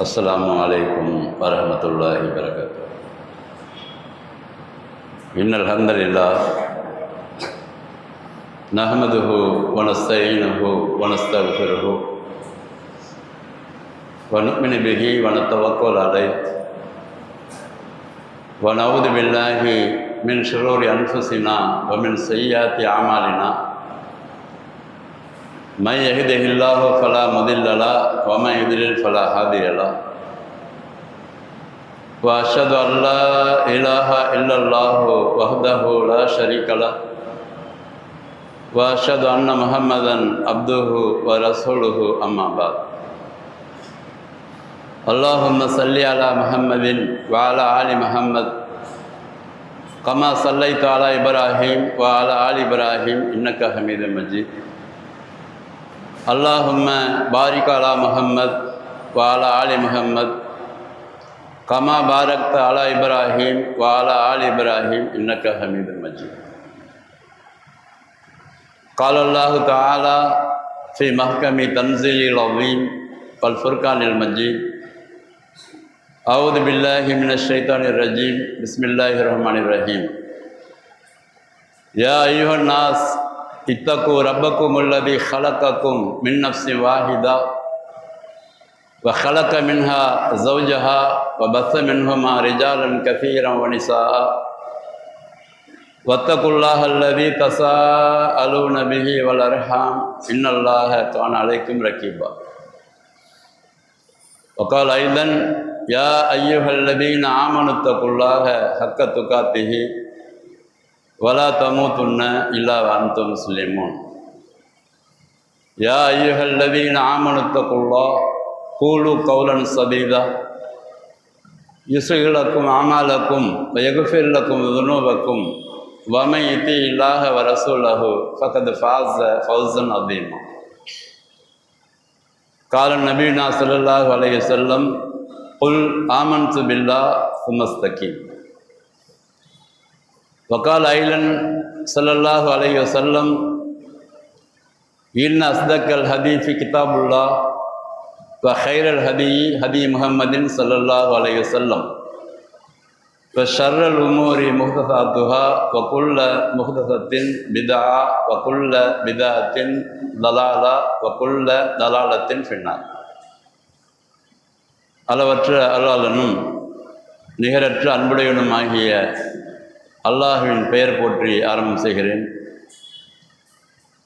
السلام عليكم ورحمة الله وبركاته إن الحمد لله نحمده ونستعينه ونستغفره ونؤمن به ونتوكل عليه ونعوذ بالله من شرور أنفسنا ومن سيئات أعمالنا من يهده الله فلا مضل له ومن يضلل فلا هادي له واشهد ان لا اله الا الله وحده لا شريك له واشهد ان محمدا عبده ورسوله اما بعد اللهم صل على محمد وعلى ال محمد كما صليت على ابراهيم وعلى ال ابراهيم انك حميد مجيد اللهم بارك على محمد وعلى آل محمد. كما باركت على إبراهيم وعلى آل إبراهيم إنك حميد مجيد. قال الله تعالى في محكم تنزيل العظيم والفرقان المجيد أعوذ بالله من الشيطان الرجيم بسم الله الرحمن الرحيم. يا أيها الناس اتقوا ربكم الذي خلقكم من نفس واحدة وخلق منها زوجها وبث منهما رجالا كثيرا ونساء. واتقوا الله الذي تساءلون به والأرحام. إن الله كان عليكم رقيبا وقال أيضا يا أيها الذين آمنوا اتقوا الله حق تقاته. ولا تموتن إلا وأنتم مسلمون يا أيها الذين آمنوا اتقوا الله قولوا قولا سديدا يصلح لكم أعمالكم ويغفر لكم ذنوبكم ومن يطع الله ورسوله فقد فاز فوزا عظيما قال نبينا صلى الله عليه وسلم قل آمنت بالله ثم استقيم وقال أيضا صلى الله عليه وسلم إن أصدق الحديث كتاب الله وخير الهدي هدي محمد صلى الله عليه وسلم وشر الأمور محدثاتها وكل محدثة بدعة وكل بدعة ضلالة وكل ضلالة في النار அளவற்ற அல்லாளனும் நிகரற்ற அன்புடையனும் ஆகிய அல்லாஹுவின் பெயர் போற்றி ஆரம்பம் செய்கிறேன்.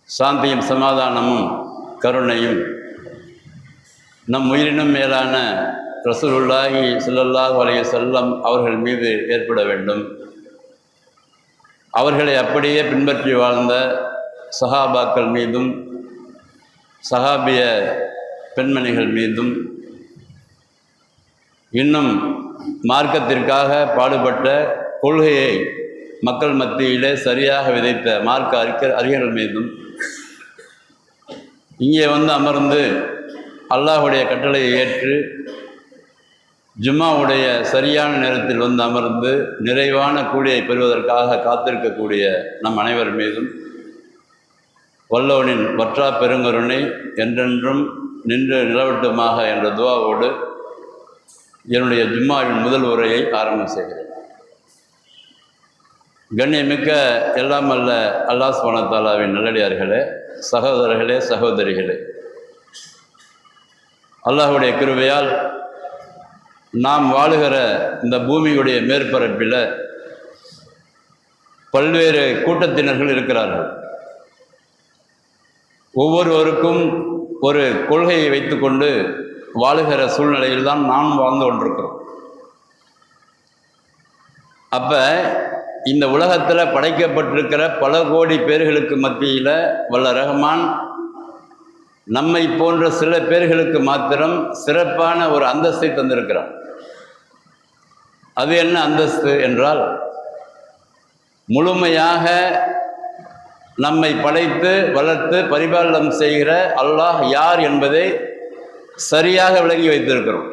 சாந்தியும் சமாதானமும் கருணையும் நம் உயிரினும் மேலான ரசூலுல்லாஹி சுல்லல்லாஹ் வலைய செல்லம் அவர்கள் மீது ஏற்பட வேண்டும். அவர்களை அப்படியே பின்பற்றி வாழ்ந்த சஹாபாக்கள் மீதும் சஹாபிய பெண்மணிகள் மீதும் இன்னும் மார்க்கத்திற்காக பாடுபட்ட கொள்கையை மக்கள் மத்தியிலே சரியாக விதைத்த மார்க்க அறிக்க அறிஞர்கள் மீதும் இங்கே வந்து அமர்ந்து அல்லாஹுடைய கட்டளையை ஏற்று ஜும்மாவுடைய சரியான நேரத்தில் வந்து அமர்ந்து நிறைவான கூலியை பெறுவதற்காக காத்திருக்கக்கூடிய நம் அனைவர் மீதும் வல்லவனின் வற்றா பெருங்கருணை என்றென்றும் நின்று நிலவட்டுமாக என்ற துவாவோடு என்னுடைய ஜும்மாவின் முதல் உரையை ஆரம்பம் செய்கிறேன். கண்ணியமிக்க எல்லாம் அல்ல அல்லாஹ் சுவனத்தாலாவின் நல்லடியார்களே சகோதரர்களே சகோதரிகளே. அல்லாஹுடைய கிருவையால் நாம் வாழுகிற இந்த பூமியுடைய மேற்பரப்பில் பல்வேறு கூட்டத்தினர்கள் இருக்கிறார்கள். ஒவ்வொருவருக்கும் ஒரு கொள்கையை வைத்துக்கொண்டு வாழுகிற சூழ்நிலையில் தான் நாம் வாழ்ந்து கொண்டிருக்கிறோம். அப்போ இந்த உலகத்தில் படைக்கப்பட்டிருக்கிற பல கோடி பேர்களுக்கு மத்தியில் வல்ல ரஹ்மான் நம்மை போன்ற சில பேர்களுக்கு மாத்திரம் சிறப்பான ஒரு அந்தஸ்தை தந்திருக்கிறான். அது என்ன அந்தஸ்து என்றால் முழுமையாக நம்மை படைத்து வளர்த்து பரிபாலனம் செய்கிற அல்லாஹ் யார் என்பதை சரியாக விளங்கி வைத்திருக்கிறோம்.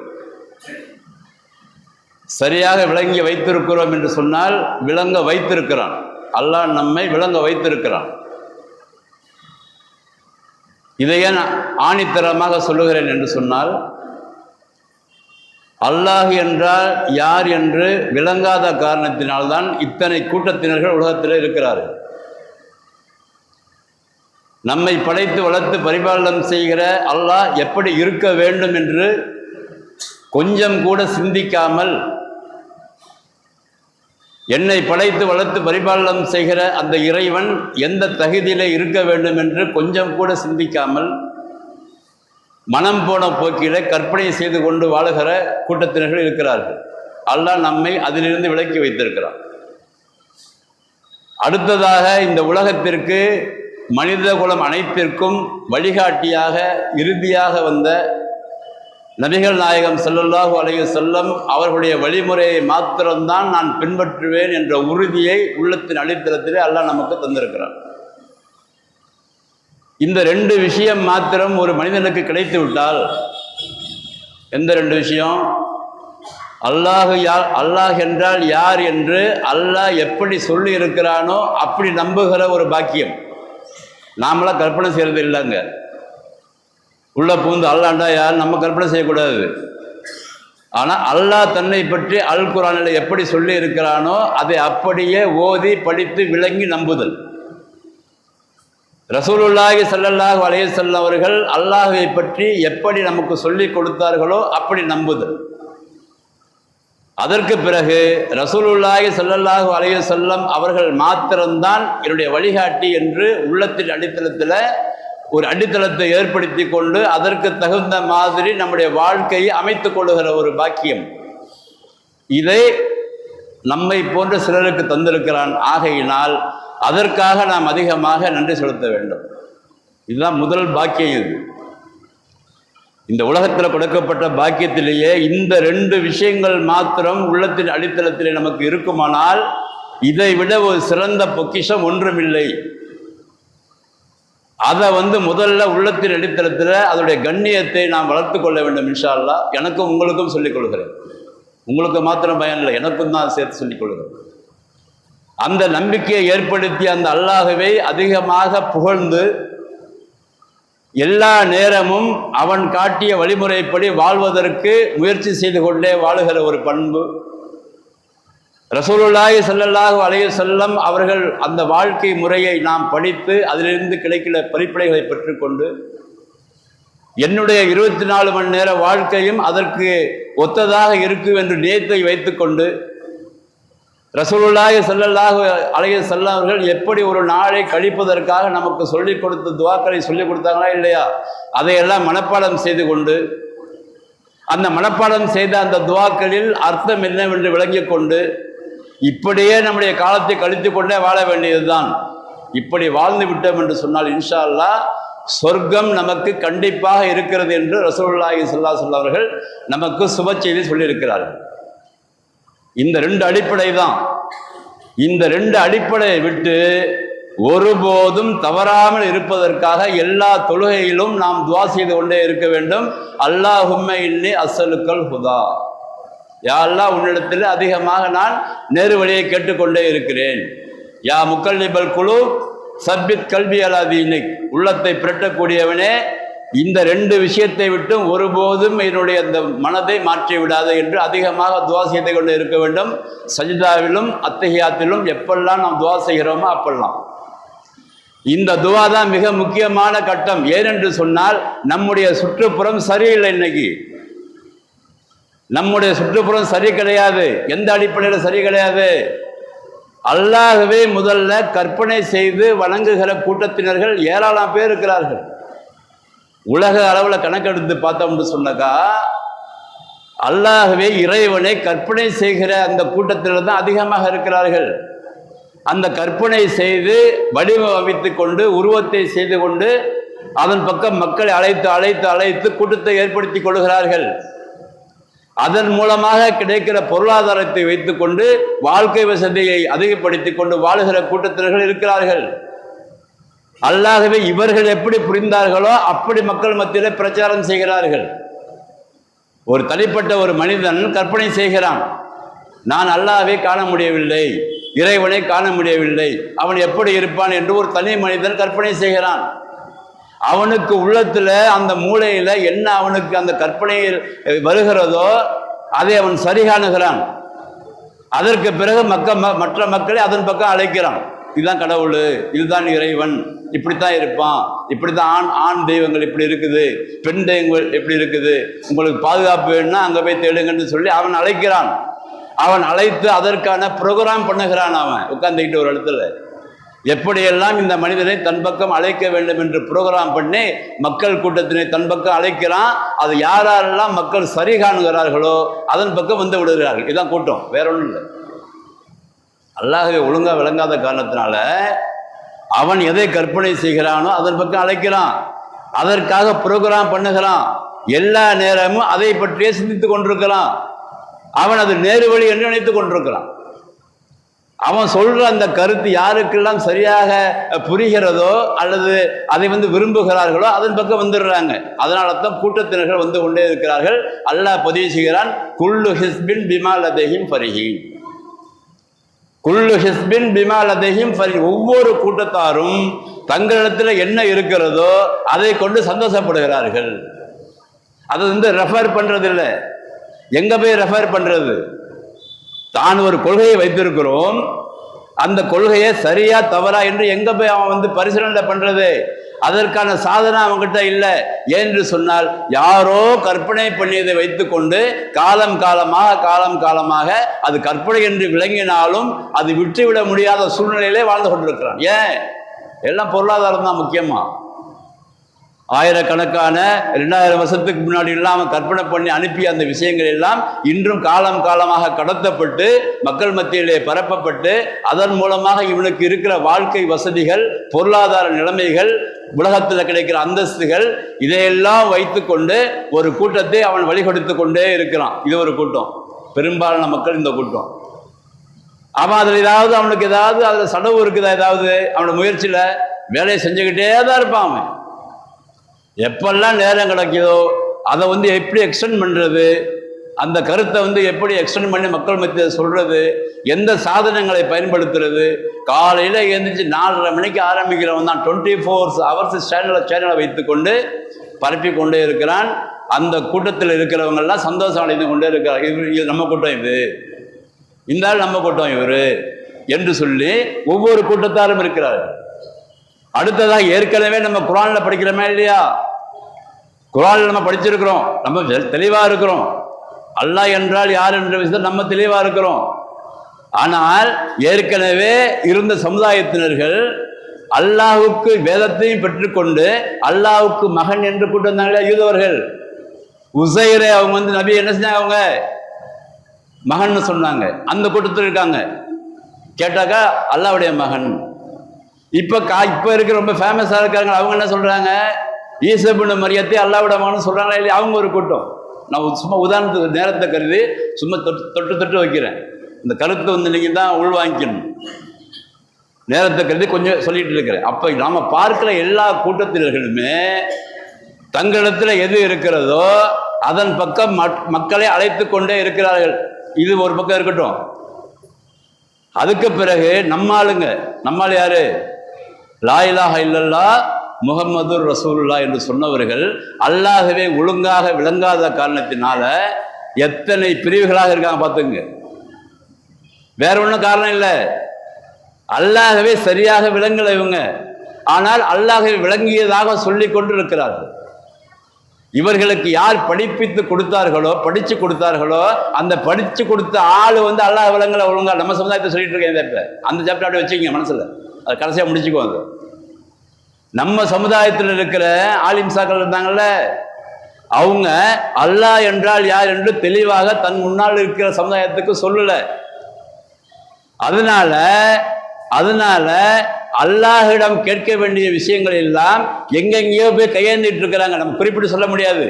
சரியாக விளங்கி வைத்திருக்கிறோம் என்று சொன்னால் விளங்க வைத்திருக்கிறான். அல்லாஹ் நம்மை விளங்க வைத்திருக்கிறான். இதை ஏன் ஆணித்தரமாக சொல்லுகிறேன் என்று சொன்னால் அல்லாஹ் என்றால் யார் என்று விளங்காத காரணத்தினால்தான் இத்தனை கூட்டத்தினர்கள் உலகத்தில் இருக்கிறார்கள். நம்மை படைத்து வளர்த்து பரிபாலனம் செய்கிற அல்லாஹ் எப்படி இருக்க வேண்டும் என்று கொஞ்சம் கூட சிந்திக்காமல் என்னை படைத்து வளர்த்து பரிபாலனம் செய்கிற அந்த இறைவன் எந்த தகுதியிலே இருக்க வேண்டும் என்று கொஞ்சம் கூட சிந்திக்காமல் மனம் போன போக்கில கற்பனை செய்து கொண்டு வாழுகிற கூட்டத்தினர்கள் இருக்கிறார்கள். அல்லாஹ் நம்மை அதிலிருந்து விலக்கி வைத்திருக்கிறான். அடுத்ததாக இந்த உலகத்திற்கு மனித குலம் அனைத்திற்கும் வழிகாட்டியாக இறுதியாக வந்த நபிகள் நாயகம் ஸல்லல்லாஹு அலைஹி செல்லம் அவர்களுடைய வழிமுறையை மாத்திரம்தான் நான் பின்பற்றுவேன் என்ற உறுதியை உள்ளத்தின் அடித்தளத்திலே அல்லாஹ் நமக்கு தந்திருக்கிறார் இந்த ரெண்டு விஷயம் மாத்திரம் ஒரு மனிதனுக்கு கிடைத்து விட்டால் எந்த ரெண்டு விஷயம்? அல்லாஹ் யார் அல்லாஹ் என்றால் யார் என்று அல்லாஹ் எப்படி சொல்லி இருக்கிறானோ அப்படி நம்புகிற ஒரு பாக்கியம். நாமளாம் கற்பனை செய்கிறது இல்லைங்க. உள்ளே பூந்து அல்லாண்டா யார்? நம்ம கற்பனை செய்யக்கூடாது. ஆனால் அல்லாஹ் தன்னை பற்றி அல் குரானில் எப்படி சொல்லி இருக்கிறானோ அதை அப்படியே ஓதி படித்து விளங்கி நம்புதல். ரசூலுல்லாஹி சல்லல்லாஹ் வலைய வஸல்லம் அவர்கள் அல்லாஹ்வை பற்றி எப்படி நமக்கு சொல்லி கொடுத்தார்களோ அப்படி நம்புதல். அதற்கு பிறகு ரசூலுல்லாஹி சல்லல்லாஹ் அலைஹி செல்லம் அவர்கள் மாத்திரம்தான் என்னுடைய வழிகாட்டி என்று உள்ளத்தின் அடித்தளத்தில் ஒரு அடித்தளத்தை ஏற்படுத்தி கொண்டு அதற்கு தகுந்த மாதிரி நம்முடைய வாழ்க்கையை அமைத்துக் கொள்ளுகிற ஒரு பாக்கியம். இதை நம்மை போன்ற சிலருக்கு தந்திருக்கிறான். ஆகையினால் அதற்காக நாம் அதிகமாக நன்றி செலுத்த வேண்டும். இதுதான் முதல் பாக்கியம் இது. இந்த உலகத்தில் கொடுக்கப்பட்ட பாக்கியத்திலேயே இந்த ரெண்டு விஷயங்கள் மாத்திரம் உள்ளத்தின் அடித்தளத்திலே நமக்கு இருக்குமானால் இதை விட ஒரு சிறந்த பொக்கிஷம் ஒன்றுமில்லை. அதை வந்து முதல்ல உள்ளத்தின் அடித்தளத்தில் அதனுடைய கண்ணியத்தை நாம் வளர்த்து கொள்ள வேண்டும் இன்ஷால்லா அல்லாஹ் எனக்கும் உங்களுக்கும் சொல்லிக் கொள்கிறேன். உங்களுக்கு மாத்திரம் பயன் இல்லை எனக்கும் தான் சேர்த்து சொல்லிக் கொள்கிறேன். அந்த நம்பிக்கையை ஏற்படுத்தி அந்த அல்லாகவே அதிகமாக புகழ்ந்து எல்லா நேரமும் அவன் காட்டிய வழிமுறைப்படி வாழ்வதற்கு முயற்சி செய்து கொண்டே வாழுகிற ஒரு பண்பு. ரசூலுல்லாய் ஸல்லல்லாஹு அலைய செல்லம் அவர்கள் அந்த வாழ்க்கை முறையை நாம் படித்து அதிலிருந்து கிடைக்கிற பரிப்படைகளை பெற்றுக்கொண்டு என்னுடைய இருபத்தி நாலு மணி நேர வாழ்க்கையும் அதற்கு ஒத்ததாக இருக்கும் என்று நியத்தை வைத்துக்கொண்டு ரசூலுல்லாய் ஸல்லல்லாஹு அலைய வஸல்லம் அவர்கள் எப்படி ஒரு நாளை கழிப்பதற்காக நமக்கு சொல்லிக் கொடுத்த துவாக்களை சொல்லிக் கொடுத்தாங்களா இல்லையா? அதையெல்லாம் மனப்பாடம் செய்து கொண்டு அந்த மனப்பாடம் செய்த அந்த துவாக்களில் அர்த்தம் என்னவென்று விளங்கிக் கொண்டு இப்படியே நம்முடைய காலத்தை கழித்து கொண்டே வாழ வேண்டியதுதான். இப்படி வாழ்ந்து விட்டோம் என்று சொன்னால் இன்ஷா அல்லாஹ் சொர்க்கம் நமக்கு கண்டிப்பாக இருக்கிறது என்று ரசூல்லாஹி சொல்லா சொல்லவர்கள் அவர்கள் நமக்கு சுப செய்தி சொல்லியிருக்கிறார்கள். இந்த ரெண்டு அடிப்படை தான். இந்த ரெண்டு அடிப்படையை விட்டு ஒருபோதும் தவறாமல் இருப்பதற்காக எல்லா தொழுகையிலும் நாம் துவா செய்து கொண்டே இருக்க வேண்டும். அல்லாஹும்ம இன்னி அசலுக்கல் ஹுதா. யாரெல்லாம் உன்னிடத்தில் அதிகமாக நான் நேரு வழியை கேட்டுக்கொண்டே இருக்கிறேன். யா முக்கல்லிபல் குழு சப்பித் கல்வி அலாதீனிக் உள்ளத்தை பிரட்டக்கூடியவனே இந்த ரெண்டு விஷயத்தை விட்டும் ஒருபோதும் என்னுடைய அந்த மனதை மாற்றி விடாது என்று அதிகமாக துவா செய்து கொண்டு இருக்க வேண்டும். சஜிதாவிலும் அத்தகையாத்திலும் எப்பெல்லாம் நாம் துவா செய்கிறோமோ அப்பெல்லாம். இந்த துவா தான் மிக முக்கியமான கட்டம். ஏனென்று சொன்னால் நம்முடைய சுற்றுப்புறம் சரியில்லை இன்னைக்கு. நம்முடைய சுற்றுப்புறம் சரி கிடையாது. எந்த அடிப்படையில் சரி கிடையாது. அல்லாகவே முதல்ல கற்பனை செய்து வணங்குகிற கூட்டத்தினர்கள் ஏராளம் பேர் இருக்கிறார்கள். உலக அளவில் கணக்கெடுத்து பார்த்தோம்னு சொன்னாக்கா அல்லாகவே இறைவனை கற்பனை செய்கிற அந்த கூட்டத்தினர் தான் அதிகமாக இருக்கிறார்கள். அந்த கற்பனை செய்து வடிவமைத்து கொண்டு உருவத்தை செய்து கொண்டு அதன் பக்கம் மக்களை அழைத்து அழைத்து அழைத்து கூட்டத்தை ஏற்படுத்தி கொள்கிறார்கள். அதன் மூலமாக கிடைக்கிற பொருளாதாரத்தை வைத்துக்கொண்டு வாழ்க்கை வசதியை அதிகப்படுத்தி கொண்டு வாழுகிற கூட்டத்தினர்கள் இருக்கிறார்கள். அல்லாகவே இவர்கள் எப்படி புரிந்தார்களோ அப்படி மக்கள் மத்தியில் பிரச்சாரம் செய்கிறார்கள். ஒரு தனிப்பட்ட ஒரு மனிதன் கற்பனை செய்கிறான். நான் அல்லாவே காண முடியவில்லை இறைவனை காண முடியவில்லை அவன் எப்படி இருப்பான் என்று ஒரு தனி மனிதன் கற்பனை செய்கிறான். அவனுக்கு உள்ளத்துல அந்த மூளையில என்ன அவனுக்கு அந்த கற்பனையில் வருகிறதோ அதை அவன் சரிகாணுகிறான். அதற்கு பிறகு மக்க ம- மற்ற மக்களை அதன் பக்கம் அழைக்கிறான். இதுதான் கடவுள் இதுதான் இறைவன் இப்படித்தான் இருப்பான் இப்படித்தான் ஆண் ஆண் தெய்வங்கள் இப்படி இருக்குது பெண் தெய்வங்கள் எப்படி இருக்குது உங்களுக்கு பாதுகாப்பு வேணும்னா அங்கே போய் தேடுங்கன்னு சொல்லி அவன் அழைக்கிறான். அவன் அழைத்து அதற்கான ப்ரோக்ராம் பண்ணுகிறான் அவன். உட்காந்துக்கிட்டு ஒரு இடத்துல. எப்படியெல்லாம் இந்த மனிதனை தன் பக்கம் அழைக்க வேண்டும் என்று ப்ரோக்ராம் பண்ணி மக்கள் கூட்டத்தினை தன் பக்கம் அழைக்கிறான் அது யாரெல்லாம் மக்கள் சரி காணுகிறார்களோ அதன் பக்கம் வந்து விடுகிறார்கள். இதுதான் கூட்டம் வேற ஒன்றும் இல்லை. அல்லாஹ்வை ஒழுங்காக விளங்காத காரணத்தினால அவன் எதை கற்பனை செய்கிறானோ அதன் பக்கம் அழைக்கிறான். அதற்காக ப்ரோக்ராம் பண்ணுகிறான். எல்லா நேரமும் அதை பற்றியே சிந்தித்து கொண்டிருக்கிறான். அவன் அது நேரு வழி என்று நினைத்துக் கொண்டிருக்கிறான். அவன் சொல்ற அந்த கருத்து யாருக்கெல்லாம் சரியாக புரிகிறதோ அல்லது அதை வந்து விரும்புகிறார்களோ அதன் பக்கம் வந்துடுறாங்க. அதனால தான் கூட்டத்தினர்கள் வந்து கொண்டே இருக்கிறார்கள். அல்லாஹ் பதிவு செய்கிறான் குல்லு ஹிஸ்பின் பிமாலதேகிம் அதஹிம் குல்லு ஹிஸ்பின் பிமாலதேகிம் அதஹிம் ஃபரி ஒவ்வொரு கூட்டத்தாரும் தங்களிடத்தில் என்ன இருக்கிறதோ அதை கொண்டு சந்தோஷப்படுகிறார்கள். அது வந்து ரெஃபர் பண்ணுறதில்லை எங்கே போய் ரெஃபர் பண்ணுறது தான் ஒரு கொள்கையை வைத்திருக்கிறோம். அந்த கொள்கையை சரியா தவறா என்று எங்க போய் அவன் வந்து பரிசீலனை பண்றது? அதற்கான சாதனை அவன்கிட்ட இல்லை. என்று சொன்னால் யாரோ கற்பனை பண்ணியதை வைத்துக்கொண்டு காலம் காலமாக காலம் காலமாக அது கற்பனை என்று விளங்கினாலும் அது விட்டுவிட முடியாத சூழ்நிலையிலே வாழ்ந்து கொண்டிருக்கிறான். ஏன்? எல்லாம் பொருளாதாரம் தான் முக்கியமா? ஆயிரக்கணக்கான ரெண்டாயிரம் வருஷத்துக்கு முன்னாடி எல்லாம் கற்பனை பண்ணி அனுப்பிய அந்த விஷயங்கள் எல்லாம் இன்றும் காலம் காலமாக கடத்தப்பட்டு மக்கள் மத்தியிலே பரப்பப்பட்டு அதன் மூலமாக இவனுக்கு இருக்கிற வாழ்க்கை வசதிகள் பொருளாதார நிலைமைகள் உலகத்தில் கிடைக்கிற அந்தஸ்துகள் இதையெல்லாம் வைத்துக்கொண்டு ஒரு கூட்டத்தை அவன் வழிகொடுத்து கொண்டே இருக்கிறான். இது ஒரு கூட்டம். பெரும்பாலான மக்கள் இந்த கூட்டம். அவன் அதில் ஏதாவது அவனுக்கு ஏதாவது அதில் சடவு இருக்குதா ஏதாவது? அவனோட முயற்சியில் வேலையை செஞ்சுக்கிட்டே தான் இருப்பான் அவன். எப்பெல்லாம் நேரம் கிடைக்குதோ அதை வந்து எப்படி எக்ஸ்டெண்ட் பண்ணுறது அந்த கருத்தை வந்து எப்படி எக்ஸ்டெண்ட் பண்ணி மக்கள் மத்தியில் சொல்கிறது எந்த சாதனங்களை பயன்படுத்துறது? காலையில் எழுந்திரிச்சு நாலரை மணிக்கு ஆரம்பிக்கிறவன் தான் டுவெண்ட்டி ஃபோர் ஹவர்ஸ் சேனலை சேனலை வைத்துக்கொண்டு பரப்பி கொண்டே இருக்கிறான். அந்த கூட்டத்தில் இருக்கிறவங்கெல்லாம் சந்தோஷம் அடைந்து கொண்டே இருக்கிறார் இது நம்ம கூட்டம் இது. இந்த ஆள் நம்ம கூட்டம் இவர் என்று சொல்லி ஒவ்வொரு கூட்டத்தாரும் இருக்கிறார் அடுத்ததாக ஏற்கனவே நம்ம குரானில் படிக்கிறோமே இல்லையா? குரானில் நம்ம படிச்சிருக்கிறோம். நம்ம தெளிவாக இருக்கிறோம். அல்லாஹ் என்றால் யார் என்ற விஷயத்தில் நம்ம தெளிவாக இருக்கிறோம். ஆனால் ஏற்கனவே இருந்த சமுதாயத்தினர்கள் அல்லாஹுக்கு வேதத்தையும் பெற்றுக்கொண்டு அல்லாஹுக்கு மகன் என்று கூட்டு வந்தாங்களே யூதவர்கள். உசைரை அவங்க வந்து நபி என்ன செஞ்சாங்க அவங்க? மகன்னு சொன்னாங்க. அந்த கூட்டத்தில் இருக்காங்க. கேட்டாக்கா அல்லாஹ்வுடைய மகன். இப்போ கா இப்போ இருக்கிற ரொம்ப ஃபேமஸாக இருக்காங்க. அவங்க என்ன சொல்கிறாங்க ஈசபின் மரியத்தை அல்லாவிடமானு சொல்கிறாங்களா இல்லையா? அவங்க ஒரு கூட்டம். நான் சும்மா உதாரணத்துக்கு நேரத்தை கருதி சும்மா தொட்டு தொட்டு தொட்டு வைக்கிறேன். இந்த கருத்தை வந்து நீங்கள் தான் உள்வாங்கிக்கணும் நேரத்தை கருதி கொஞ்சம் சொல்லிட்டு இருக்கிறேன். அப்போ நாம் பார்க்கிற எல்லா கூட்டத்தினர்களுமே தங்களிடத்தில் எது இருக்கிறதோ அதன் பக்கம் மக்- மக்களை அழைத்து கொண்டே இருக்கிறார்கள். இது ஒரு பக்கம் இருக்கட்டும். அதுக்கு பிறகு நம்மாளுங்க நம்மால் யாரு? லாயிலாக இல்லல்லா முகமது ரசூல்லா என்று சொன்னவர்கள் அல்லாகவே ஒழுங்காக விளங்காத காரணத்தினால எத்தனை பிரிவுகளாக இருக்காங்க பார்த்துங்க. வேற ஒன்றும் காரணம் இல்லை. அல்லாகவே சரியாக விளங்கலை இவங்க. ஆனால் அல்லாகவே விளங்கியதாக சொல்லிக் கொண்டு இருக்கிறார்கள் இவர்களுக்கு யார் படிப்பித்து கொடுத்தார்களோ படித்து கொடுத்தார்களோ அந்த படித்து கொடுத்த ஆள் வந்து அல்லாஹ் விளங்கலை ஒழுங்கா. நம்ம சமுதாயத்தை சொல்லிட்டு இருக்கேன் இந்த அந்த சாப்டர் அப்படியே வச்சுக்கோங்க மனசில். அது கடைசியாக முடிச்சுக்குவோம் அது. நம்ம சமுதாயத்தில் இருக்கிற ஆலிம்சாக்கள் இருந்தாங்கல்ல? அவங்க அல்லாஹ் என்றால் யார் என்று தெளிவாக தன் முன்னால் இருக்கிற சமுதாயத்துக்கு சொல்லல. அதனால அதனால அல்லாஹிடம் கேட்க வேண்டிய விஷயங்கள் எல்லாம் எங்கெங்கேயோ போய் கையேந்திட்டு இருக்கிறாங்க. நம்ம குறிப்பிட்டு சொல்ல முடியாது.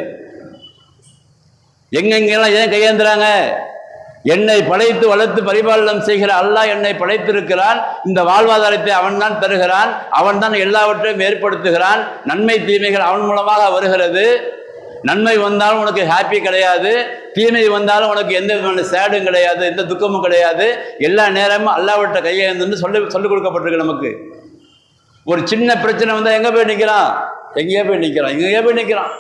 எங்கெங்கெல்லாம் ஏன் கையேந்துறாங்க? என்னை படைத்து வளர்த்து பரிபாலனம் செய்கிற அல்லாஹ் என்னை படைத்திருக்கிறான். இந்த வாழ்வாதாரத்தை அவன்தான் தருகிறான். அவன்தான் எல்லாவற்றையும் ஏற்படுத்துகிறான். நன்மை தீமைகள் அவன் மூலமாக வருகிறது. நன்மை வந்தாலும் உனக்கு ஹாப்பி கிடையாது. தீமை வந்தாலும் உனக்கு எந்த விதமான சேடும் கிடையாது எந்த துக்கமும் கிடையாது. எல்லா நேரமும் அல்லாவிட்ட கையேந்துன்னு சொல்லி சொல்லிக் கொடுக்கப்பட்டிருக்கு நமக்கு. ஒரு சின்ன பிரச்சனை வந்தால் எங்கே போய் நிற்கிறான் எங்கேயோ போய் நிற்கிறான் எங்கேயோ போய் நிற்கிறான்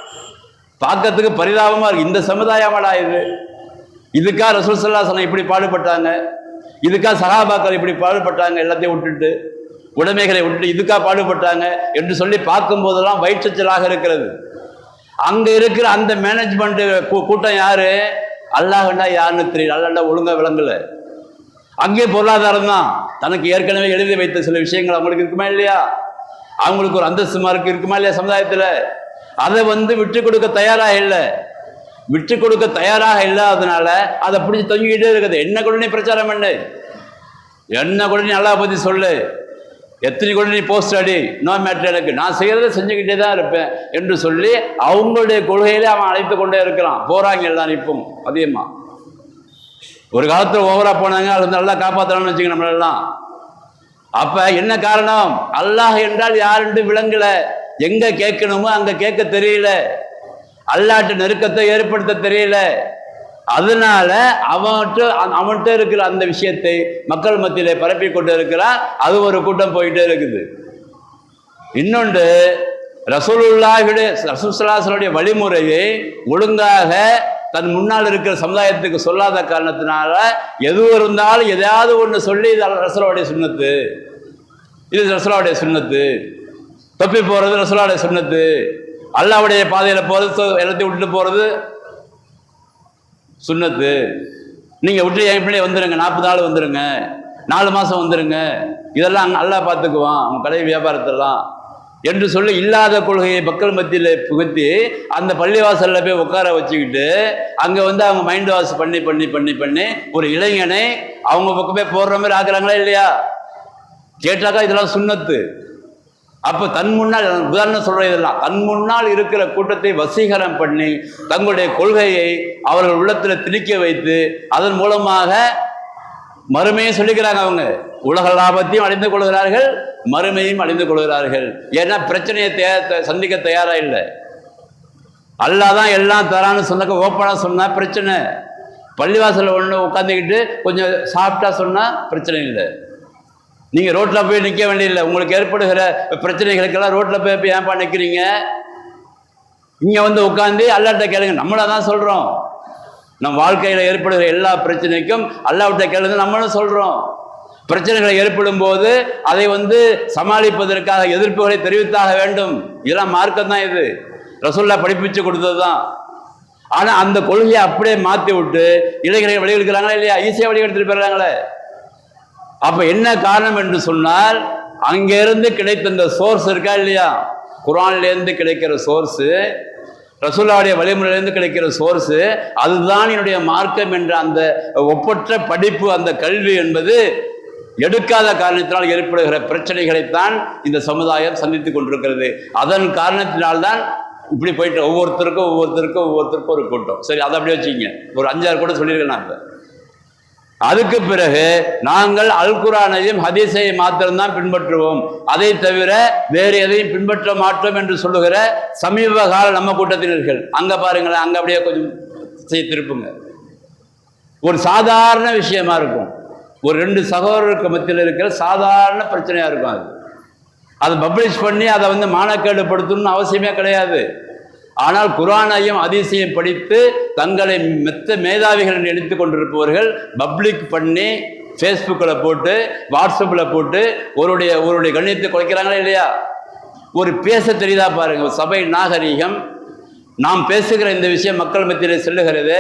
பார்க்கறதுக்கு பரிதாபமாக இருக்குது இந்த சமுதாயமாடா இது? இதுக்காக ரசூல் சல்லாசனம் இப்படி பாடுபட்டாங்க? இதுக்காக சகாபாக்கள் இப்படி பாடுபட்டாங்க? எல்லாத்தையும் விட்டுட்டு உடைமைகளை விட்டுட்டு இதுக்காக பாடுபட்டாங்க? என்று சொல்லி பார்க்கும் போதெல்லாம் வயிற்றுச்சலாக இருக்கிறது. அங்கே இருக்கிற அந்த மேனேஜ்மெண்ட் கூட்டம் யாரு? அல்லாஹண்டா யாருன்னு தெரியல. அல்லாண்டா ஒழுங்கா விளங்கலை. அங்கே பொருளாதாரம் தான். தனக்கு ஏற்கனவே எழுதி வைத்த சில விஷயங்கள் அவங்களுக்கு இருக்குமா இல்லையா? அவங்களுக்கு ஒரு அந்தஸ்து மார்க் இருக்குமா இல்லையா சமுதாயத்தில்? அதை வந்து விட்டு கொடுக்க தயாராக இல்லை. விட்டு கொடுக்க தயாராக இல்லாததுனால அதை பிடிச்சி தொங்கிக்கிட்டே இருக்குது. என்ன கூட நீ பிரச்சாரம் பண்ணு? என்ன கூட நீ நல்லா பற்றி சொல்லு. எத்தனை கூட நீ போஸ்ட் அடி? நோ மேட்டர் எனக்கு. நான் செய்கிறத செஞ்சுக்கிட்டே தான் இருப்பேன் என்று சொல்லி அவங்களுடைய கொள்கையிலே அவன் அழைத்து கொண்டே இருக்கிறான். போகிறாங்க எல்லாம் இப்போ. அதிகமா. ஒரு காலத்தில் ஓவரா போனாங்க. அது நல்லா காப்பாற்றலாம்னு வச்சுக்க நம்மளெல்லாம். அப்போ என்ன காரணம்? அல்லாஹ் என்றால் யாருன்னு விளங்கலை. எங்கே கேட்கணுமோ அங்கே கேட்க தெரியல. அல்லாட்டு நெருக்கத்தை ஏற்படுத்த தெரியல. அதனால அவன்கிட்ட அவன்கிட்ட இருக்கிற அந்த விஷயத்தை மக்கள் மத்தியிலே பரப்பி கொண்டு இருக்கிறான் அது ஒரு கூட்டம் போயிட்டே இருக்குது. இன்னொன்று ரசூலுல்லாஹுடைய ரசூசலாசனுடைய வழிமுறையை ஒழுங்காக தன் முன்னால் இருக்கிற சமுதாயத்துக்கு சொல்லாத காரணத்தினால எது இருந்தாலும் எதையாவது ஒன்று சொல்லி இது ரசோலாவுடைய சுண்ணத்து இது ரசோலாவுடைய சுண்ணத்து தொப்பி போகிறது ரசோலாவுடைய சுண்ணத்து அல்லாவுடைய பாதையில் போகிறது எல்லாத்தையும் விட்டுட்டு போகிறது சுண்ணத்து. நீங்கள் விட்டு என் பிள்ளை வந்துடுங்க நாற்பது நாள் வந்துடுங்க நாலு மாதம் வந்துடுங்க இதெல்லாம் அங்கே நல்லா பார்த்துக்குவான் அவன் கடை வியாபாரத்தெல்லாம். என்று சொல்லி இல்லாத கொள்கையை மக்கள் மத்தியில் புகுத்தி அந்த பள்ளிவாசலில் போய் உட்கார வச்சுக்கிட்டு அங்கே வந்து அவங்க மைண்ட் வாஷ் பண்ணி பண்ணி பண்ணி பண்ணி ஒரு இளைஞனை அவங்க பக்கமே போடுற மாதிரி ஆக்குறாங்களா இல்லையா? கேட்டாக்கா இதெல்லாம் சுண்ணத்து. அப்போ தன் முன்னால் உதாரணம் சொல்றது இதெல்லாம் தன் முன்னால் இருக்கிற கூட்டத்தை வசீகரம் பண்ணி தங்களுடைய கொள்கையை அவர்கள் உள்ளத்தில் திணிக்க வைத்து அதன் மூலமாக மறுமையை சொல்லிக்கிறாங்க அவங்க. உலக லாபத்தையும் அடைந்து கொள்கிறார்கள் மறுமையும் அடைந்து கொள்கிறார்கள். ஏன்னா பிரச்சனையை தே- சந்திக்க தயாராக இல்லை. அல்லாஹ் தான் எல்லாம் தரான்னு சொன்னாக்க ஓப்பனாக சொன்னால் பிரச்சனை. பள்ளிவாசலில் ஒன்று உட்காந்துக்கிட்டு கொஞ்சம் சாப்பிட்டா சொன்னால் பிரச்சனை இல்லை. நீங்கள் ரோட்டில் போய் நிற்க வேண்டியதில்லை. உங்களுக்கு ஏற்படுகிற பிரச்சனைகளுக்கெல்லாம் ரோட்டில் போய் போய் ஏன்பா நிற்கிறீங்க இங்கே வந்து உட்காந்து அல்லாட்ட கேளுங்க. நம்மள தான் சொல்கிறோம் நம் வாழ்க்கையில் ஏற்படுகிற எல்லா பிரச்சனைக்கும் அல்லாவிட்ட கேளுங்க. நம்மளும் சொல்கிறோம் பிரச்சனைகளை ஏற்படும் போது அதை வந்து சமாளிப்பதற்காக எதிர்ப்புகளை தெரிவித்தாக வேண்டும். இதெல்லாம் மார்க்கம் தான் இது. ரசூல்லா படிப்பிச்சு கொடுத்தது தான். ஆனால் அந்த கொள்கையை அப்படியே மாற்றி விட்டு இளைஞர்கள் வெளியெடுக்கிறாங்களா இல்லையா? ஈஸியாக வெளியே போயிடுறாங்களே. அப்ப என்ன காரணம் என்று சொன்னால் அங்கிருந்து கிடைத்த இந்த சோர்ஸ் இருக்கா இல்லையா? குரான்லேருந்து கிடைக்கிற சோர்ஸு ரசூலாவுடைய வழிமுறையிலேருந்து கிடைக்கிற சோர்ஸு அதுதான் என்னுடைய மார்க்கம் என்ற அந்த ஒப்பற்ற படிப்பு அந்த கல்வி என்பது எடுக்காத காரணத்தினால் ஏற்படுகிற பிரச்சனைகளைத்தான் இந்த சமுதாயம் சந்தித்துக் கொண்டிருக்கிறது. அதன் காரணத்தினால்தான் இப்படி போயிட்டு ஒவ்வொருத்தருக்கும் ஒவ்வொருத்தருக்கும் ஒவ்வொருத்தருக்கும் ஒரு கூட்டம். சரி அதை அப்படியே வச்சுக்கிங்க. ஒரு அஞ்சாறு கூட சொல்லியிருக்கேன் நான் இப்போ. அதுக்கு பிறகு நாங்கள் அல் குரானையும் ஹதீஸையும் மாத்திரம்தான் பின்பற்றுவோம். அதை தவிர வேறு எதையும் பின்பற்ற மாட்டோம் என்று சொல்லுகிற சமீப கால நம்ம கூட்டத்தினர்கள் அங்க பாருங்களேன் அங்க அப்படியே கொஞ்சம் செய்ய திருப்புங்க. ஒரு சாதாரண விஷயமா இருக்கும். ஒரு ரெண்டு சகோதரருக்கு மத்தியில் இருக்கிற சாதாரண பிரச்சனையா இருக்கும் அது. அதை பப்ளிஷ் பண்ணி அதை வந்து மானக்கேடுபடுத்தணும்னு அவசியமே கிடையாது. ஆனால் குரானையும் அதிசயம் படித்து தங்களை மெத்த மேதாவிகள் என்று எடுத்து கொண்டிருப்பவர்கள் பப்ளிக் பண்ணி ஃபேஸ்புக்கில் போட்டு வாட்ஸ்அப்பில் போட்டு ஒருடைய ஒருடைய கண்ணியத்தை குறைக்கிறாங்களா இல்லையா? ஒரு பேச தெரியுதா பாருங்கள் சபை நாகரீகம் நாம் பேசுகிற இந்த விஷயம் மக்கள் மத்தியில் செல்லுகிறது.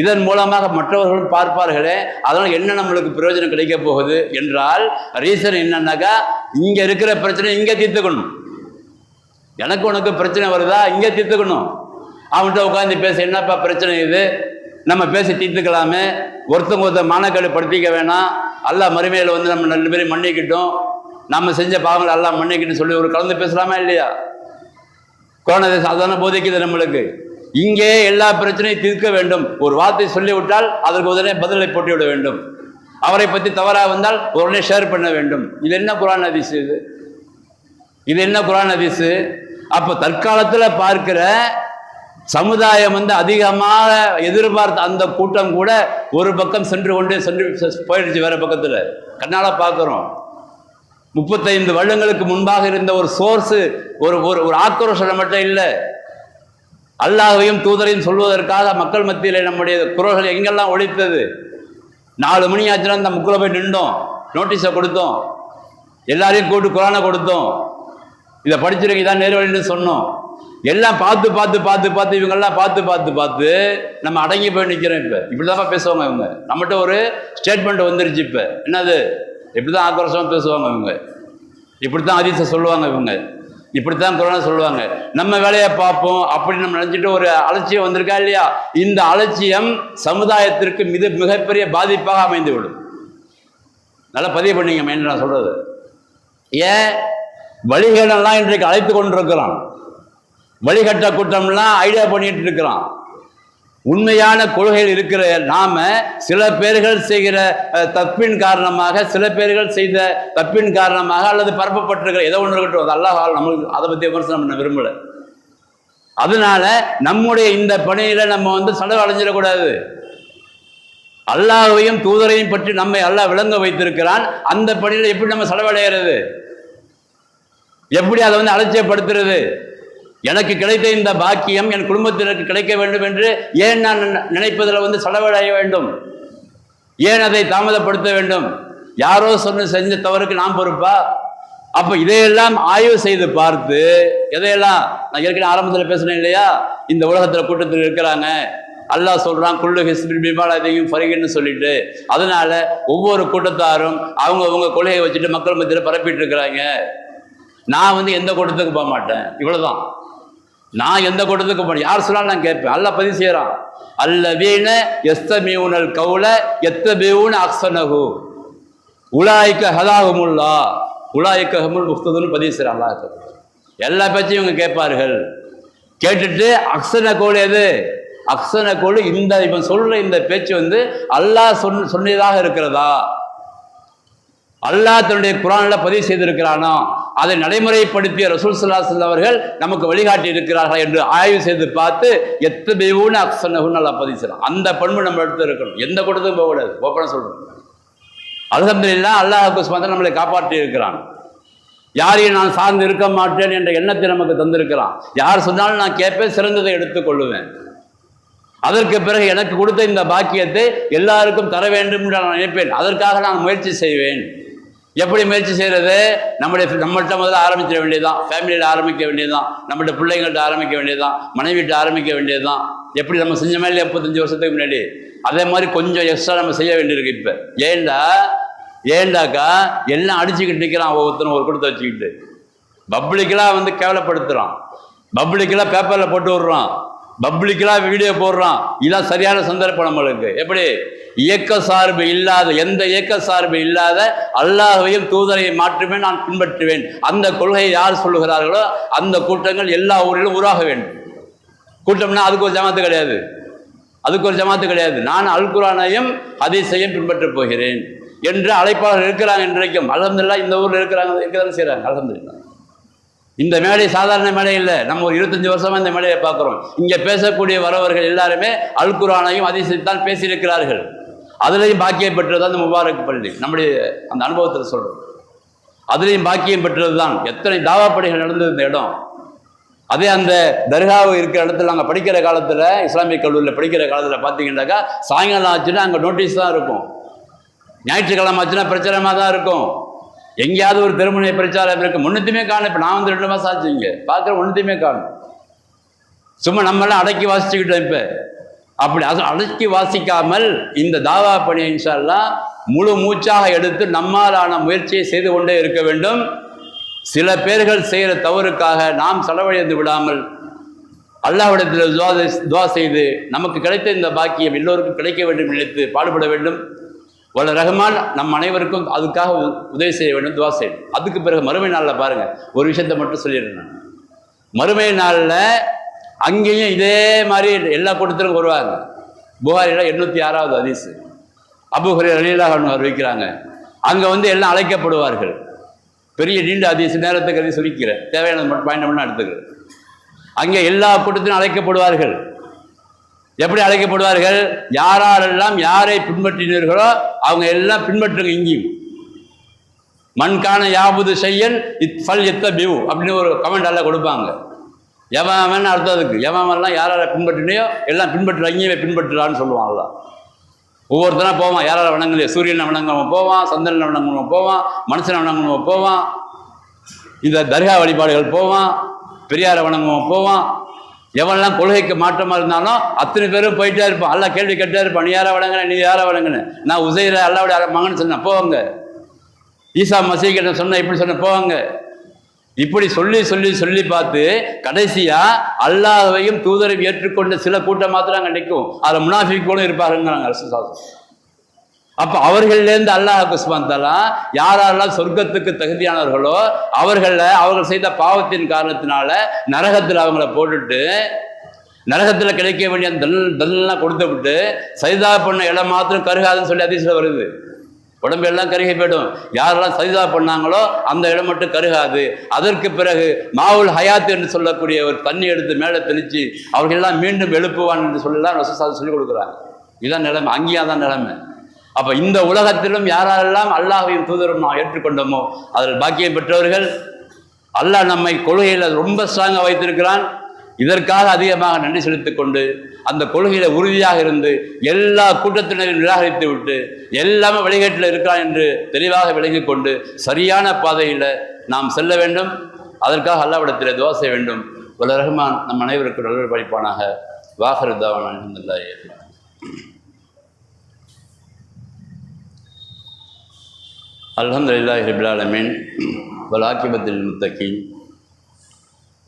இதன் மூலமாக மற்றவர்களும் பார்ப்பார்களே அதனால் என்ன நம்மளுக்கு பிரயோஜனம் கிடைக்க போகுது? என்றால் ரீசன் என்னன்னாக்கா இங்கே இருக்கிற பிரச்சனை இங்கே தீர்த்துக்கணும். எனக்கு உனக்கு பிரச்சனை வருதா? இங்கே தீர்த்துக்கணும். அவன்கிட்ட உட்காந்து பேச என்னப்பா பிரச்சனை இது? நம்ம பேசி தீர்த்துக்கலாமே. ஒருத்தங்க ஒருத்தர் மானக்கேடு படுத்திக்க வேணாம். அல்ல மறுமையில் வந்து நம்ம ரெண்டு பேரும் மன்னிக்கிட்டோம். நம்ம செஞ்ச பாவங்களை எல்லாம் மன்னிக்கிட்டு சொல்லி ஒரு கலந்து பேசலாமா இல்லையா? கொரோனா சாதாரண போதைக்குது நம்மளுக்கு. இங்கே எல்லா பிரச்சனையும் தீர்க்க வேண்டும். ஒரு வார்த்தை சொல்லிவிட்டால் அதற்கு உடனே பதிலை போட்டுவிட வேண்டும். அவரை பற்றி தவறாக வந்தால் உடனே ஷேர் பண்ண வேண்டும். இது என்ன குரான் அதிசு இது? இது என்ன குரான் அதிசு அப்போ தற்காலத்தில் பார்க்கிற சமுதாயம் வந்து அதிகமாக எதிர்பார்த்த அந்த கூட்டம் கூட ஒரு பக்கம் சென்று கொண்டு சென்று போயிடுச்சு வேற பக்கத்தில். கண்ணால பார்க்குறோம் முப்பத்தைந்து வருடங்களுக்கு முன்பாக இருந்த ஒரு சோர்ஸு ஒரு ஒரு ஒரு ஆக்ரோஷம் மட்டும் இல்லை. அல்லாஹையும் தூதரையும் சொல்வதற்காக மக்கள் மத்தியில் நம்முடைய குரல்கள் எங்கெல்லாம் ஒழித்தது நாலு மணி ஆச்சுன்னா அந்த முக்கில் போய் நின்றோம். நோட்டீஸை கொடுத்தோம். எல்லாரையும் கூட்டு குரானை கொடுத்தோம். இதை படிச்சிருங்க இதான் நேர்வழின்னு சொன்னோம். எல்லாம் பார்த்து பார்த்து பார்த்து பார்த்து இவங்கெல்லாம் பார்த்து பார்த்து பார்த்து நம்ம அடங்கி போய் நிற்கிறோம் இப்போ. இப்படி தான் பேசுவாங்க இவங்க. நம்மகிட்ட ஒரு ஸ்டேட்மெண்ட் வந்துருச்சு இப்போ. என்னது? இப்படி தான் ஆக்ரோஷமாக பேசுவாங்க இவங்க. இப்படி தான் அதிசை சொல்லுவாங்க இவங்க. இப்படித்தான் கொரோனா சொல்லுவாங்க. நம்ம வேலையை பார்ப்போம் அப்படி நம்ம நினச்சிட்டு ஒரு அலட்சியம் வந்திருக்கா இல்லையா? இந்த அலட்சியம் சமுதாயத்திற்கு மிக மிகப்பெரிய பாதிப்பாக அமைந்து விடும் நல்லா பதிவு பண்ணீங்க மைண்ட் நான் சொல்கிறது ஏன் வழிகளெல்லாம் இன்றைக்கு அழைத்து கொண்டிருக்கிறான் வழிகட்ட கூட்டம்லாம் ஐடியா பண்ணிட்டு இருக்கிறான் உண்மையான கொள்கைகள் இருக்கிற நாம சில பேர்கள் செய்கிற தப்பின் காரணமாக சில பேர்கள் செய்த தப்பின் காரணமாக அல்லது பரப்பப்பட்டிருக்கிற ஏதோ ஒன்று இருக்கட்டும். அது நம்மளுக்கு அதை பற்றி விமர்சனம் பண்ண விரும்பலை. அதனால நம்முடைய இந்த பணியில நம்ம வந்து செலவு அடைஞ்சிடக்கூடாது. அல்லாஹையும் தூதரையும் பற்றி நம்மை அல்லாஹ் விளங்க வைத்திருக்கிறான். அந்த பணியில் எப்படி நம்ம செலவடைகிறது எப்படி அதை வந்து அலட்சியப்படுத்துறது? எனக்கு கிடைத்த இந்த பாக்கியம் என் குடும்பத்தினருக்கு கிடைக்க வேண்டும் என்று ஏன் நான் நினைப்பதில் வந்து செலவடைய வேண்டும்? ஏன் அதை தாமதப்படுத்த வேண்டும்? யாரோ சொன்ன செஞ்ச தவறுக்கு நான் பொறுப்பா? அப்போ இதையெல்லாம் ஆய்வு செய்து பார்த்து எதையெல்லாம் நான் ஏற்கனவே ஆரம்பத்தில் பேசினேன் இல்லையா? இந்த உலகத்தில் கூட்டத்தில் இருக்கிறாங்க. அல்லாஹ் சொல்கிறான் குள்ளு ஹிஸ்பின் பிமால் அதையும் ஃபரிகன்னு சொல்லிட்டு. அதனால ஒவ்வொரு கூட்டத்தாரும் அவங்க அவங்க கொள்கையை வச்சுட்டு மக்கள் மத்தியில் பரப்பிட்டு இருக்கிறாங்க. நான் வந்து எந்த கூட்டத்துக்கு போக மாட்டேன். இவ்வளோதான் நான் எந்த கூட்டத்துக்கு போனேன் யார் சொன்னாலும் நான் கேட்பேன். அல்ல பதிவு செய்கிறான் அல்ல வீணை எஸ்த எஸ்தமியூனல் கவுல எத்த எத்தபியூன அக்சனகு உலாய்க்க ஹதாகுமுல்லா உலாய்க்க ஹமுல் முக்ததுன்னு பதிவு செய்கிறான் அல்லாஹ் எல்லா பேச்சையும் இவங்க கேட்பார்கள். கேட்டுட்டு அக்சன கோல் எது? அக்சன கோல் இந்த இவன் சொல்ற இந்த பேச்சு வந்து அல்லாஹ் சொன் சொன்னதாக இருக்கிறதா? அல்லாஹ் தன்னுடைய குரானில் பதிவு செய்திருக்கிறானோ? அதை நடைமுறைப்படுத்திய ரசூல் சுல்லாசல் அவர்கள் நமக்கு வழிகாட்டி இருக்கிறார்கள் என்று ஆய்வு செய்து பார்த்து எத்தனையோன்னு பெய்வுன்னு அக்சனகுன்னு நல்லா பதிவு செய்யலாம் அந்த பண்பு நம்ம எடுத்து இருக்கணும். எந்த கூட்டத்துக்கும் போகக்கூடாது. ஓப்பனாக சொல்கிறோம் அல்ஹம்துலில்லாஹ் அல்லாஹ் சுமந்த நம்மளை காப்பாற்றி இருக்கிறான். யாரையும் நான் சார்ந்து இருக்க மாட்டேன் என்ற எண்ணத்தை நமக்கு தந்திருக்கிறான். யார் சொன்னாலும் நான் கேட்பேன் சிறந்ததை எடுத்துக்கொள்ளுவேன் அதற்கு பிறகு எனக்கு கொடுத்த இந்த பாக்கியத்தை எல்லாருக்கும் தர வேண்டும் என்று நான் நினைப்பேன். அதற்காக நான் முயற்சி செய்வேன். எப்படி முயற்சி செய்கிறது நம்முடைய நம்மள்கிட்ட முதல்ல ஆரம்பிச்சிட வேண்டியதுதான். ஃபேமிலியில் ஆரம்பிக்க வேண்டியதுதான். நம்மள்ட்ட பிள்ளைங்கள்ட்ட ஆரம்பிக்க வேண்டியதுதான். மனைவிட்ட ஆரம்பிக்க வேண்டியதுதான். எப்படி நம்ம செஞ்ச மாதிரி முப்பத்தஞ்சு வருஷத்துக்கு முன்னாடி. அதே மாதிரி கொஞ்சம் எக்ஸ்ட்ரா நம்ம செய்ய வேண்டியிருக்கு இப்போ. ஏண்டா ஏண்டாக்கா எல்லாம் அடிச்சுக்கிட்டு நிற்கிறான் ஒவ்வொருத்தரும் ஒரு கொடுத்து வச்சுக்கிட்டு. பப்ளிக்கெலாம் வந்து கேவலப்படுத்துகிறான் பப்ளிக்கெலாம் பேப்பரில் போட்டு விடுறான். பப்ளிக்கலாக வீடியோ போடுறான். இதான் சரியான சந்தர்ப்பம் நம்மளுக்கு. எப்படி? இயக்க சார்பு இல்லாத எந்த இயக்க சார்பு இல்லாத அல்லாஹையும் தூதரையும் மாற்றுமே நான் பின்பற்றுவேன். அந்த கொள்கையை யார் சொல்லுகிறார்களோ அந்த கூட்டங்கள் எல்லா ஊரிலும் உருவாக வேண்டும். கூட்டம்னா அதுக்கு ஒரு ஜமாத்து கிடையாது. அதுக்கு ஒரு ஜமாத்து கிடையாது. நான் அல் குரானையும் ஹதீஸையும் பின்பற்றப் போகிறேன். என்று அழைப்பாளர்கள் இருக்கிறாங்க இன்றைக்கும். அலமதுல்லா இந்த ஊரில் இருக்கிறாங்க இருக்கதானே செய்கிறாங்க அலமதுல்லா இந்த மேடை சாதாரண மேடை இல்லை. நம்ம ஒரு இருபத்தஞ்சு வருஷமா இந்த மேடையை பார்க்குறோம். இங்கே பேசக்கூடிய வரவர்கள் எல்லாருமே அல் குரானையும் பேசியிருக்கிறார்கள். அதுலேயும் பாக்கியம் பெற்றது அந்த முபாரக் பள்ளி. நம்முடைய அந்த அனுபவத்தில் சொல்கிறோம் அதுலேயும் பாக்கியம் பெற்றது தான். எத்தனை தாவாப்படைகள் நடந்தது இந்த இடம். அதே அந்த தர்காவு இருக்கிற இடத்துல நாங்கள் படிக்கிற காலத்தில் இஸ்லாமிய கல்லூரியில் படிக்கிற காலத்தில் பார்த்தீங்கன்னாக்கா சாயங்காலம் ஆச்சுன்னா அங்கே நோட்டீஸ் தான் இருக்கும். ஞாயிற்றுக்கிழமை ஆச்சுன்னா பிரச்சனமாக தான் இருக்கும். எங்கேயாவது ஒரு திருமண பிரச்சாரம் இருக்கு முன்னத்தையுமே காணும். இப்போ நான் வந்து ரெண்டு மாதம் ஆச்சு இங்கே. பார்க்குற ஒன்றுத்தையுமே காணும். சும்மா நம்மளாம் அடக்கி வாசிச்சுக்கிட்டோம் இப்போ. அப்படி அது அடக்கி வாசிக்காமல் இந்த தாவா பணி இன்ஷா முழு மூச்சாக எடுத்து நம்மாலான முயற்சியை செய்து கொண்டே இருக்க வேண்டும். சில பேர்கள் செய்கிற தவறுக்காக நாம் செலவழிந்து விடாமல் அல்லாவிடத்தில் துவா துவா செய்து நமக்கு கிடைத்த இந்த பாக்கியம் எல்லோருக்கும் கிடைக்க வேண்டும் நினைத்து பாடுபட வேண்டும். வல்ல ரஹ்மான் நம் அனைவருக்கும் அதுக்காக உ- உதவி செய்ய வேண்டும் துவா செய்யணும். அதுக்கு பிறகு மறுமை நாளில் பாருங்கள் ஒரு விஷயத்தை மட்டும் சொல்லிடுறேன் நான். மறுமை நாளில் அங்கேயும் இதே மாதிரி எல்லா கூட்டத்திலும் வருவாங்க. புகாரியில் எண்ணூற்றி ஆறாவது அதிசு அபுஹரி அலிலாக அவர் வைக்கிறாங்க. அங்கே வந்து எல்லாம் அழைக்கப்படுவார்கள். பெரிய நீண்ட அதிசு நேரத்துக்கு அதை சொல்லிக்கிறேன். தேவையான மட்டும் பாயிண்ட் மட்டும் எடுத்துக்கிறேன். அங்கே எல்லா கூட்டத்திலும் அழைக்கப்படுவார்கள். எப்படி அழைக்கப்படுவார்கள்? யாரெல்லாம் யாரை பின்பற்றினீர்களோ அவங்க எல்லாம் பின்பற்றுங்க இங்கேயும். மண்கான யாபுது செய்யன் இத் ஃபல் எத்த பியூ அப்படின்னு ஒரு கமெண்ட் எல்லாம் கொடுப்பாங்க. எவன் அவன் அர்த்தம் அதுக்கு. அவன்லாம் யார் பின்பற்றினையோ எல்லாம் பின்பற்று அங்கேயே பின்பற்றுறான்னு சொல்லுவான்ல ஒவ்வொருத்தனா போவான். யாரால யாரை வணங்கலையோ சூரியனை வணங்குறவன் போவான் சந்திரனை வணங்குறவன் போவான் மனுஷனை வணங்குறவன் போவான். இந்த தர்கா வழிபாடுகள் போவான் பெரியாரை வணங்குவன் போவான். எவன்லாம் கொள்கைக்கு மாற்றமாக இருந்தாலும் அத்தனை பேரும் போயிட்டே இருப்பான் அல்லா கேள்வி கேட்டே இருப்பான் நீ யாரை வழங்கின நீ யாரை வணங்குன? நான் உசைர அல்லாவுடைய மகன் சொன்னேன் போவாங்க. ஈசா மசீக்கிட்ட சொன்ன இப்படி சொன்ன போவாங்க. இப்படி சொல்லி சொல்லி சொல்லி பார்த்து கடைசியா அல்லாதவையும் தூதரையும் ஏற்றுக்கொண்ட சில கூட்டம் மாத்திரம் அங்கே நிற்கும். அதில் கூட இருப்பாருங்கிறாங்க அரசு சாசனம். அப்ப அவர்கள்லேருந்து அல்லாஹ் குஸ்மான் யாரெல்லாம் சொர்க்கத்துக்கு தகுதியானவர்களோ அவர்கள அவர்கள் செய்த பாவத்தின் காரணத்தினால நரகத்தில் அவங்கள போட்டுட்டு நரகத்தில் கிடைக்க வேண்டிய அந்த தல் தல்லாம் கொடுத்து விட்டு சைதா பண்ண இடம் மாத்திரம் கருகாதுன்னு சொல்லி அதிசயம் வருது. உடம்பு எல்லாம் கருகி போயிடும். யாரெல்லாம் சரிதா பண்ணாங்களோ அந்த இடம் மட்டும் கருகாது. அதற்கு பிறகு மாவுல் ஹயாத் என்று சொல்லக்கூடிய ஒரு தண்ணி எடுத்து மேலே தெளித்து அவர்களெல்லாம் மீண்டும் எழுப்புவான் என்று சொல்லலாம் சொல்லி சொல்லிக் கொடுக்குறாங்க. இதுதான் நிலைமை. அங்கேயா தான் நிலைமை. அப்ப இந்த உலகத்திலும் யாரெல்லாம் அல்லாஹையும் தூதரும் நாம் ஏற்றுக்கொண்டோமோ அதில் பாக்கியம் பெற்றவர்கள் அல்லாஹ் நம்மை கொள்கையில் ரொம்ப ஸ்ட்ராங்காக வைத்திருக்கிறான். இதற்காக அதிகமாக நன்றி செலுத்திக் கொண்டு அந்த கொள்கையில உறுதியாக இருந்து எல்லா கூட்டத்தினரையும் நிராகரித்து விட்டு எல்லாமே வழிகேட்டில் இருக்கிறான் என்று தெளிவாக விளங்கிக் கொண்டு சரியான பாதையில் நாம் செல்ல வேண்டும். அதற்காக அல்லாவிடத்தில் துவா செய்ய வேண்டும். வல்ல ரஹ்மான் நம் அனைவருக்கும் நல்ல படிப்பானாக. வாகருதாவான் அலமதுல்லா ஹிபிலாலமீன் வலாக்கிபத்தில் முத்தகீன்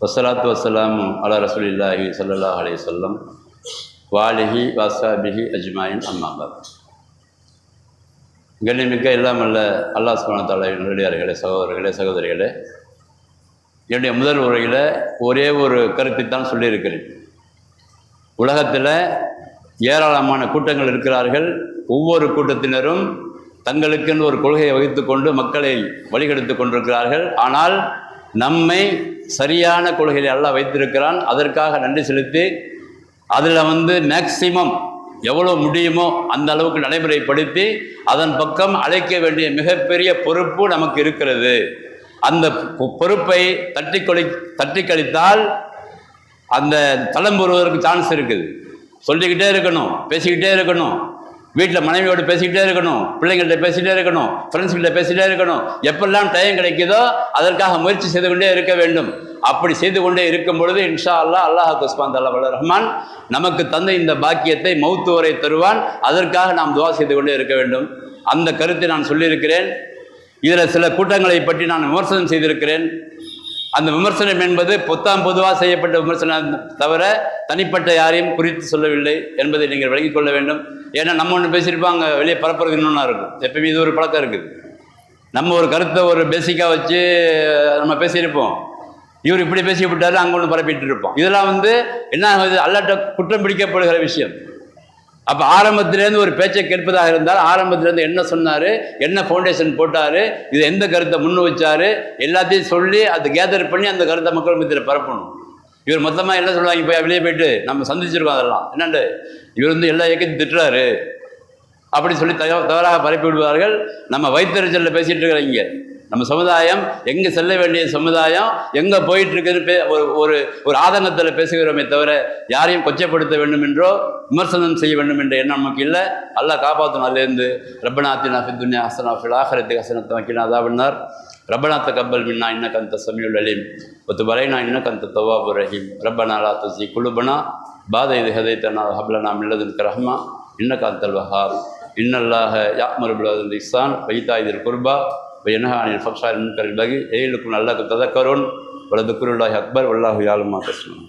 வசலாத்து வசலாம் அலா ரசூலில்லாஹி ஸல்லல்லாஹு அலைஹி சொல்லம் வாலிஹி வாசாபிஹி அஜ்மாயின் அம்மாபாத் மிக்க எல்லாம் அல்ல அல்லாஹ் சுப்ஹானஹு தஆலா நல்லடியார்களே சகோதரர்களே சகோதரிகளே என்னுடைய முதல் உரையில் ஒரே ஒரு கருத்தை தான் சொல்லியிருக்கிறேன். உலகத்தில் ஏராளமான கூட்டங்கள் இருக்கிறார்கள். ஒவ்வொரு கூட்டத்தினரும் தங்களுக்கென்று ஒரு கொள்கையை வகித்துக்கொண்டு மக்களை வழிகெடுத்து கொண்டிருக்கிறார்கள். ஆனால் நம்மை சரியான கொள்கையில் எல்லாம் வைத்திருக்கிறான். அதற்காக நன்றி செலுத்தி அதில் வந்து மேக்சிமம் எவ்வளோ முடியுமோ அந்த அளவுக்கு நடைமுறைப்படுத்தி அதன் பக்கம் அழைக்க வேண்டிய மிகப்பெரிய பொறுப்பு நமக்கு இருக்கிறது. அந்த பொறுப்பை தட்டி கொளி தட்டி கழித்தால் அந்த தளம் வருவதற்கு சான்ஸ் இருக்குது. சொல்லிக்கிட்டே இருக்கணும் பேசிக்கிட்டே இருக்கணும். வீட்டில் மனைவியோடு பேசிக்கிட்டே இருக்கணும் பிள்ளைங்கள்ட்ட பேசிகிட்டே இருக்கணும் ஃப்ரெண்ட்ஸ்கிட்ட பேசிகிட்டே இருக்கணும். எப்பெல்லாம் டைம் கிடைக்குதோ அதற்காக முயற்சி செய்து கொண்டே இருக்க வேண்டும். அப்படி செய்து கொண்டே இருக்கும் பொழுது இன்ஷா அல்லாஹ் அல்லாஹ் குஸ்மான் தல்லா வல்ல ரஹ்மான் நமக்கு தந்த இந்த பாக்கியத்தை மௌத்துவரை தருவான். அதற்காக நாம் துவா செய்து கொண்டே இருக்க வேண்டும். அந்த கருத்தை நான் சொல்லியிருக்கிறேன். இதில் சில கூட்டங்களை பற்றி நான் விமர்சனம் செய்திருக்கிறேன். அந்த விமர்சனம் என்பது பொத்தாம் பொதுவாக செய்யப்பட்ட விமர்சனம் தவிர தனிப்பட்ட யாரையும் குறித்து சொல்லவில்லை என்பதை நீங்கள் விளங்கிக் கொள்ள வேண்டும். ஏன்னா நம்ம ஒன்று பேசியிருப்பாங்க வெளியே பரப்புறது இன்னொன்னா இருக்கும். எப்பயுமே இது ஒரு பழக்கம் இருக்குது. நம்ம ஒரு கருத்தை ஒரு பேசிக்காக வச்சு நம்ம பேசியிருப்போம். இவர் இப்படி பேசிவிட்டாரு அங்கே ஒன்று பரப்பிட்டு இருப்போம். இதெல்லாம் வந்து என்ன ஆகுது? அல்லாட்ட குற்றம் பிடிக்கப்படுகிற விஷயம். அப்போ ஆரம்பத்திலேருந்து ஒரு பேச்சை கேட்பதாக இருந்தால் ஆரம்பத்திலேருந்து என்ன சொன்னார்? என்ன ஃபவுண்டேஷன் போட்டார்? இது எந்த கருத்தை முன் வச்சாரு? எல்லாத்தையும் சொல்லி அதை கேதர் பண்ணி அந்த கருத்தை மக்கள் மத்தியில் பரப்பணும். இவர் மொத்தமாக என்ன சொல்லுவாங்க? போய் வெளியே போயிட்டு நம்ம சந்திச்சிருக்கோம் அதெல்லாம். என்னண்டு? இவர் வந்து எல்லா இயக்கத்தையும் திட்டுறாரு. அப்படி சொல்லி தவறாக பரப்பி விடுவார்கள் நம்ம வைத்தறிச்சலில் பேசிகிட்டு இருக்கிறீங்க. நம்ம சமுதாயம் எங்கே செல்ல வேண்டிய சமுதாயம் எங்கே போயிட்டு இருக்குதுன்னு பே ஒரு ஒரு ஒரு ஆதங்கத்தில் பேசுகிறோமே தவிர யாரையும் கொச்சப்படுத்த வேண்டும் என்றோ விமர்சனம் செய்ய வேண்டும் என்ற எண்ணம் நமக்கு இல்லை. அல்லா காப்பாற்றணும் அதுலேருந்து. ரப்பநாத்தின் அஃபி துன்யா ஹசனா ஃபில் ஆஹரத்து ஹசனத்தை வக்கினா அதாவினார் ரப்பனா கப்பல் மின்னா இன்ன கந்த சமியுல் அலீம். ஒத்து பரைனா இன்ன கந்த தவாபு ரஹீம். ரப்பனா லா துசி குலுபனா. பாதை இது ஹதைத்தனா ஹப்லனா மில்லதுக்கு ரஹ்மா. இன்ன காந்தல் வஹாப். இன்னல்லாஹ யாமர் இஸ்தான் வைத்தா இதில் குர்பா. வயனஹானின் ஃபப்சாரின் கல்பகி எயிலுக்கும் நல்லா ததக்கருண் வலதுக்குருள்ளாஹி அக்பர் வல்லாஹு யாலுமா பேசணும்